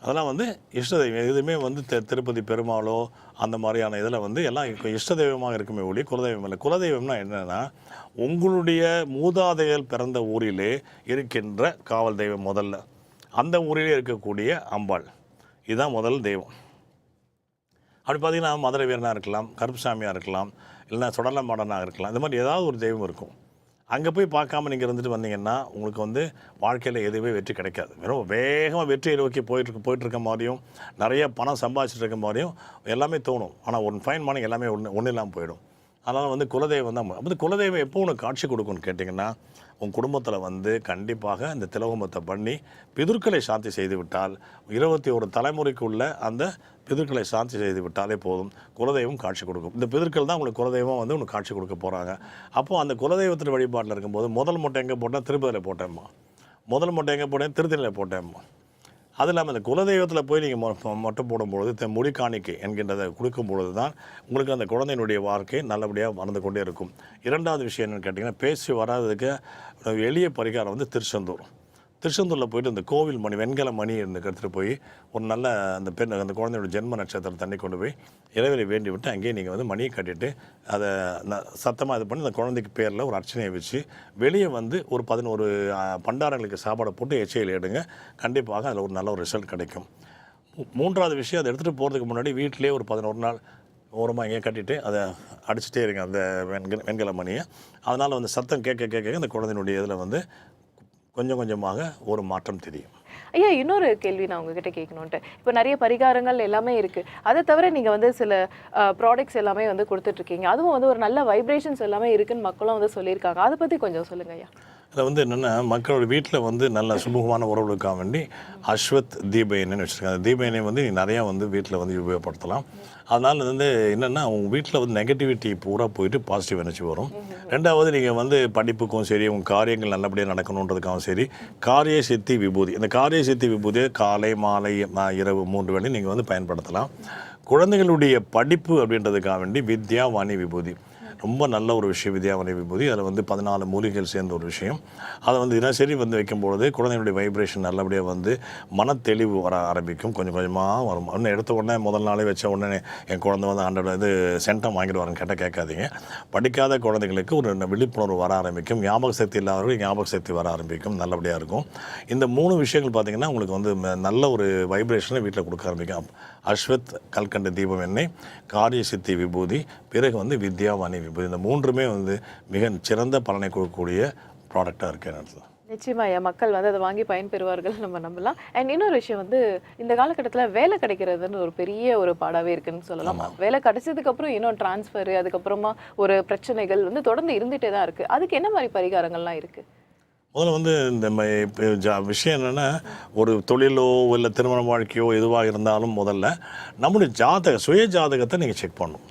அதெல்லாம் வந்து இஷ்ட தெய்வம் எதுவுமே வந்து தி- திருப்பதி பெருமாளோ அந்த மாதிரியான இதில் வந்து எல்லாம் இஷ்ட தெய்வமாக இருக்குமே ஒளி குலதெய்வம் இல்லை. குலதெய்வம்னா என்னென்னா உங்களுடைய மூதாதையர் பிறந்த ஊரிலே இருக்கின்ற காவல் தெய்வம் முதல்ல. அந்த ஊரிலே இருக்கக்கூடிய அம்பாள். இதுதான் முதல் தெய்வம். அப்படி பார்த்தீங்கன்னா மதுரை வீரனாக இருக்கலாம் கருப்புசாமியாக இருக்கலாம் இல்லைன்னா சுடலமாடனாக இருக்கலாம். இந்த மாதிரி ஏதாவது ஒரு தெய்வம் இருக்கும். அங்கே போய் பார்க்காம நீங்கள் இருந்துட்டு வந்தீங்கன்னா உங்களுக்கு வந்து வாழ்க்கையில் எதுவுமே வெற்றி கிடைக்காது. வெறும் வேகமாக வெற்றியை நோக்கி போயிட்டு போயிட்டு இருக்க மாதிரியும் நிறைய பணம் சம்பாதிச்சிட்டு இருக்க மாதிரியும் எல்லாமே தோணும். ஆனால் ஒன் ஃபைன் மார்னிங் எல்லாமே ஒன்று ஒன்றும் இல்லாமல் போயிடும். அதனால் வந்து குலதெய்வம் தான் வந்து குலதெய்வம் எப்போ உனக்கு காட்சி கொடுக்கும்னு கேட்டிங்கன்னா உன் குடும்பத்தில் வந்து கண்டிப்பாக இந்த திலகோமத்தை பண்ணி பிதுர்களை சாந்தி செய்துவிட்டால் இருபத்தி ஒரு தலைமுறைக்குள்ள அந்த பிதுர்களை சாந்தி செய்து விட்டாலே போதும். குலதெய்வம் காட்சி கொடுக்கும். இந்த பிதுர்கள் தான் உங்களுக்கு குலதெய்வம் வந்து உனக்கு காட்சி கொடுக்க போகிறாங்க அப்போது அந்த குலதெய்வத்தின் வழிபாட்டில் இருக்கும்போது முதல் மொட்டை எங்கே போட்டேன்? திருப்பதியில் போட்டேம்மா. முதல் மொட்டை எங்கே போட்டேன்? திருத்தணியில் போட்டேம்மா. அது இல்லாமல் இந்த குலதெய்வத்தில் போய் நீங்கள் மொட்டை போடும்பொழுது த முடி காணிக்கை என்கின்றதை கொடுக்கும் பொழுது தான் உங்களுக்கு அந்த குழந்தையினுடைய வாழ்க்கை நல்லபடியாக வளர்ந்து கொண்டே இருக்கும். இரண்டாவது விஷயம் என்னென்னு கேட்டிங்கன்னா பேசி வராததுக்கு எளிய பரிகாரம் வந்து திருச்செந்தூர். திருச்செந்தூரில் போயிட்டு இந்த கோவில் மணி வெண்கல மணி இருந்து எடுத்துகிட்டு போய் ஒரு நல்ல அந்த பெண் அந்த குழந்தையோட ஜென்ம நட்சத்திரம் தண்ணி கொண்டு போய் இறைவரை வேண்டி விட்டு அங்கேயே நீங்கள் வந்து மணியை கட்டிட்டு அதை சத்தமாக இது பண்ணி அந்த குழந்தைக்கு பேரில் ஒரு அர்ச்சனையை வச்சு வெளியே வந்து ஒரு பதினோரு பண்டாரங்களுக்கு சாப்பாடை போட்டு எச்சையில் எடுங்க. கண்டிப்பாக அதில் ஒரு நல்ல ஒரு ரிசல்ட் கிடைக்கும். மூன்றாவது விஷயம் அதை எடுத்துகிட்டு போகிறதுக்கு முன்னாடி வீட்டிலே ஒரு பதினோரு நாள் ஓரமாக எங்கேயும் கட்டிட்டு அதை அடிச்சுட்டே இருங்க அந்த வெண்கல வெண்கல மணியை. அதனால் வந்து சத்தம் கேட்க கேட்க அந்த குழந்தையினுடைய இதில் வந்து கொஞ்சம் கொஞ்சமாக ஒரு மாற்றம் தெரியும். ஐயா இன்னொரு கேள்வி நான் உங்ககிட்ட கேட்கணுன்ட்டு இப்போ நிறைய பரிகாரங்கள் எல்லாமே இருக்கு. அதை தவிர நீங்க வந்து சில ப்ராடக்ட்ஸ் எல்லாமே வந்து கொடுத்துட்டு இருக்கீங்க. அதுவும் வந்து ஒரு நல்ல வைப்ரேஷன்ஸ் எல்லாமே இருக்குன்னு மக்களும் வந்து சொல்லியிருக்காங்க. அதை பத்தி கொஞ்சம் சொல்லுங்க ஐயா. அதில் வந்து என்னென்னா மக்களோட வீட்டில் வந்து நல்ல சுமூகமான உறவுகளுக்காக வேண்டி அஸ்வத் தீப எண்ணெய்னு வச்சுருக்காங்க. தீப எண்ணெய் வந்து நீ நிறையா வந்து வீட்டில் வந்து உபயோகப்படுத்தலாம். அதனால் வந்து என்னென்னா உங்கள் வீட்டில் வந்து நெகட்டிவிட்டி பூரா போயிட்டு பாசிட்டிவ் எனர்ஜி வரும். ரெண்டாவது நீங்கள் வந்து படிப்புக்கும் சரி உங்கள் காரியங்கள் நல்லபடியாக நடக்கணுன்றதுக்காகவும் சரி காரிய சித்தி விபூதி. இந்த காரிய சித்தி விபூதியை காலை மாலை இரவு மூன்று வேளை நீங்கள் வந்து பயன்படுத்தலாம். குழந்தைகளுடைய படிப்பு அப்படின்றதுக்காக வேண்டி வித்யா வாணி விபூதி. ரொம்ப நல்ல ஒரு விஷயம் வித்யாவனை விபூதி அதில் வந்து பதினாலு மூலிகைகள் சேர்ந்த ஒரு விஷயம். அதை வந்து தினசரி வந்து வைக்கும்பொழுது குழந்தைகளுடைய வைப்ரேஷன் நல்லபடியாக வந்து மனத்தெளிவு வர ஆரம்பிக்கும். கொஞ்சம் கொஞ்சமாக வரும். இன்னும் எடுத்த உடனே முதல் நாளே வச்ச உடனே என் குழந்தை வந்து ஹண்ட்ரட் இது சென்டம் வாங்கிட்டு வரேன்னு கேட்டால் கேட்காதீங்க. படிக்காத குழந்தைங்களுக்கு ஒரு விழிப்புணர்வு வர ஆரம்பிக்கும். ஞாபக சக்தி இல்லாதவர்கள் ஞாபக சக்தி வர ஆரம்பிக்கும். நல்லபடியாக இருக்கும். இந்த மூணு விஷயங்கள் பார்த்தீங்கன்னா உங்களுக்கு வந்து ம- நல்ல ஒரு வைப்ரேஷனை வீட்டில் கொடுக்க ஆரம்பிக்கும். அஸ்வத் கல்கண்டு தீபம் எண்ணெய் காரிய சித்தி விபூதி பிறகு வந்து வித்யாவாணி விபூதி இந்த மூன்றுமே வந்து மிக சிறந்த பலனை கொடுக்கக்கூடிய ப்ராடக்டாக இருக்கு இடத்துல நிச்சயமா ஐயா மக்கள் வந்து அதை வாங்கி பயன்பெறுவார்கள் நம்ம நம்பலாம். அண்ட் இன்னொரு விஷயம் வந்து இந்த காலகட்டத்துல வேலை கிடைக்கிறதுன்னு ஒரு பெரிய ஒரு பாடாவே இருக்குன்னு சொல்லலாம். வேலை கிடைச்சதுக்கு அப்புறம் இன்னும் டிரான்ஸ்ஃபர் அதுக்கப்புறமா ஒரு பிரச்சனைகள் வந்து தொடர்ந்து இருந்துட்டே தான் இருக்கு. அதுக்கு என்ன மாதிரி பரிகாரங்கள்லாம் இருக்கு? முதல்ல வந்து இந்த இப்ப ஜா விஷயம் என்னென்னா ஒரு தொழிலோ இல்லை திருமண வாழ்க்கையோ எதுவாக இருந்தாலும் முதல்ல நம்முடைய ஜாதக சுய ஜாதகத்தை நீங்கள் செக் பண்ணணும்.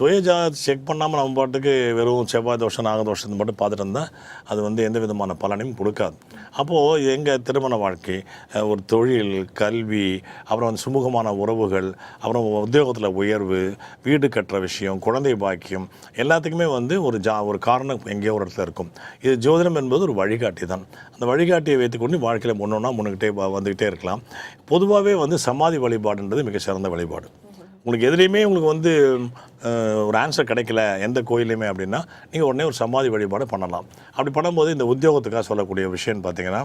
சுயஜா செக் பண்ணாமல் நம்ம பாட்டுக்கு வெறும் செவ்வாய் தோஷம் நாகதோஷத்தை மட்டும் பார்த்துட்டு இருந்தால் அது வந்து எந்த விதமான பலனையும் கொடுக்காது. அப்போது எங்கள் திருமண வாழ்க்கை ஒரு தொழில் கல்வி அப்புறம் வந்து சுமூகமான உறவுகள் அப்புறம் உத்தியோகத்தில் உயர்வு வீடு கட்டுற விஷயம் குழந்தை பாக்கியம் எல்லாத்துக்குமே வந்து ஒரு ஜா ஒரு காரணம் எங்கேயோ ஒரு இடத்துல இருக்கும். இது ஜோதிடம் என்பது ஒரு வழிகாட்டி தான். அந்த வழிகாட்டியை வைத்துக்கொண்டு வாழ்க்கையில் முன்னோன்னா முன்னுக்கிட்டே வந்துக்கிட்டே இருக்கலாம். பொதுவாகவே வந்து சமாதி வழிபாடுன்றது மிக சிறந்த வழிபாடு. உங்களுக்கு எதுலேயுமே உங்களுக்கு வந்து ஒரு ஆன்சர் கிடைக்கல எந்த கோயிலையுமே அப்படின்னா நீங்கள் உடனே ஒரு சமாதி வழிபாடு பண்ணலாம். அப்படி பண்ணும்போது இந்த உத்தியோகத்துக்காக சொல்லக்கூடிய விஷயம்னு பார்த்தீங்கன்னா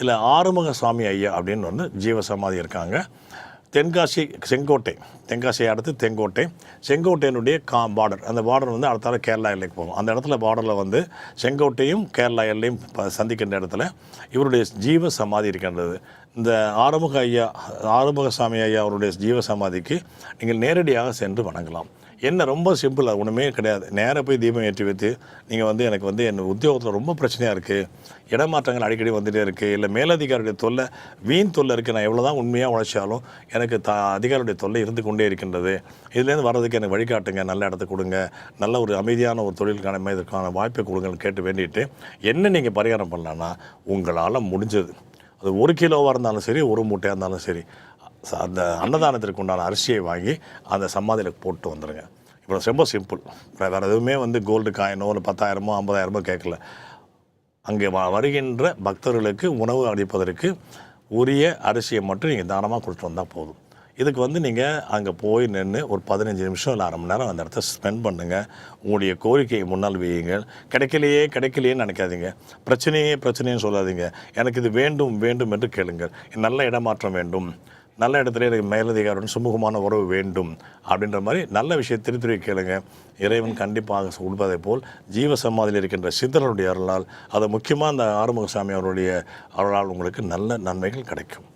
இல்லை ஆறுமுக சுவாமி ஐயா அப்படின்னு வந்து ஜீவ சமாதி இருக்காங்க. தென்காசி செங்கோட்டை தென்காசியை அடுத்து தெங்கோட்டை செங்கோட்டையினுடைய கா பார்டர் அந்த பார்டர் வந்து அடுத்தால கேரளா எல்லைக்கு போகும். அந்த இடத்துல பார்டரில் வந்து செங்கோட்டையும் கேரளா எல்லையும் ப- சந்திக்கின்ற இடத்துல இவருடைய ஜீவ சமாதி இருக்கின்றது. இந்த ஆறுமுக ஐயா ஆறுமுகசாமி ஐயா அவருடைய ஜீவ சமாதிக்கு நீங்கள் நேரடியாக சென்று வணங்கலாம். என்ன ரொம்ப சிம்பிளாக ஒன்றுமே கிடையாது. நேராக போய் தீபம் ஏற்றி வைத்து நீங்கள் வந்து எனக்கு வந்து என் உத்தியோகத்தில் ரொம்ப பிரச்சனையாக இருக்குது இடமாற்றங்கள் அடிக்கடி வந்துகிட்டே இருக்குது இல்லை மேலதிகாரியுடைய தொல்லை வீண் தொல்லை இருக்குது நான் எவ்வளோ தான் உண்மையாக உழைச்சாலும் எனக்கு த அதிகாரியுடைய தொல்லை இருந்து கொண்டே இருக்கின்றது. இதுலேருந்து வர்றதுக்கு எனக்கு வழிகாட்டுங்க நல்ல இடத்த கொடுங்க நல்ல ஒரு அமைதியான ஒரு தொழிலுக்கான இதற்கான வாய்ப்பை கொடுங்கன்னு கேட்டு வேண்டிட்டு என்ன நீங்கள் பரிகாரம் பண்ணலான்னா உங்களால் முடிஞ்சது. அது ஒரு கிலோவாக இருந்தாலும் சரி ஒரு மூட்டையாக இருந்தாலும் சரி அந்த அன்னதானத்திற்கு உண்டான அரிசியை வாங்கி அந்த சமாதியில் போட்டு வந்துடுங்க இப்போ ரொம்ப சிம்பிள் வேறு எதுவுமே வந்து கோல்டு காயினோ இல்லை பத்தாயிரமோ ஐம்பதாயிரமோ கேட்கல. அங்கே வ வருகின்ற பக்தர்களுக்கு உணவு அளிப்பதற்கு உரிய அரிசியை மட்டும் நீங்கள் தானமாக கொடுத்துட்டு வந்தால் போதும். இதுக்கு வந்து நீங்கள் அங்கே போய் நின்று ஒரு பதினஞ்சு நிமிஷம் இல்லை அரை மணி நேரம் அந்த இடத்த ஸ்பெண்ட் பண்ணுங்கள் உங்களுடைய கோரிக்கையை முன்னால் வையுங்கள். கிடைக்கலையே கிடைக்கலையேன்னு நினைக்காதீங்க. பிரச்சனையே பிரச்சனைன்னு சொல்லாதீங்க. எனக்கு இது வேண்டும் வேண்டும் என்று கேளுங்கள். நல்ல இடமாற்றம் வேண்டும். நல்ல இடத்துல எனக்கு மேலதிகாரியுடன் சுமூகமான உறவு வேண்டும் அப்படின்ற மாதிரி நல்ல விஷயம் திரு திரு கேளுங்க. இறைவன் கண்டிப்பாக கொடுப்பதை போல் ஜீவ சமாதியில் இருக்கின்ற சித்தருடைய அருளால் அது முக்கியமாக அந்த ஆறுமுகசாமி அவருடைய அருளால் உங்களுக்கு நல்ல நன்மைகள் கிடைக்கும்.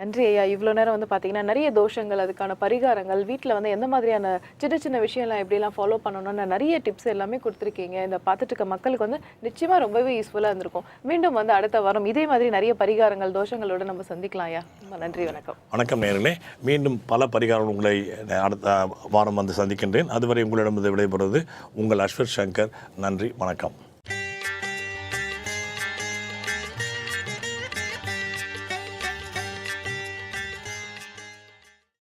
நன்றி ஐயா. இவ்வளோ நேரம் வந்து பார்த்தீங்கன்னா நிறைய தோஷங்கள் அதுக்கான பரிகாரங்கள் வீட்டில் வந்து எந்த மாதிரியான சின்ன சின்ன விஷயம்லாம் எப்படிலாம் ஃபாலோ பண்ணணும்னு நிறைய டிப்ஸ் எல்லாமே கொடுத்துருக்கீங்க. இந்த பார்த்துட்டு இருக்க மக்களுக்கு வந்து நிச்சயமாக ரொம்பவே யூஸ்ஃபுல்லாக இருந்திருக்கும். மீண்டும் வந்து அடுத்த வாரம் இதே மாதிரி நிறைய பரிகாரங்கள் தோஷங்களோட நம்ம சந்திக்கலாம் ஐயா. ரொம்ப நன்றி வணக்கம். வணக்கம் நேர்களே மீண்டும் பல பரிகாரங்கள் உங்களை அடுத்த வாரம் வந்து சந்திக்கின்றேன். அதுவரை உங்களிடம் விடைபெறுவது உங்கள் அஸ்வர் சங்கர். நன்றி வணக்கம்.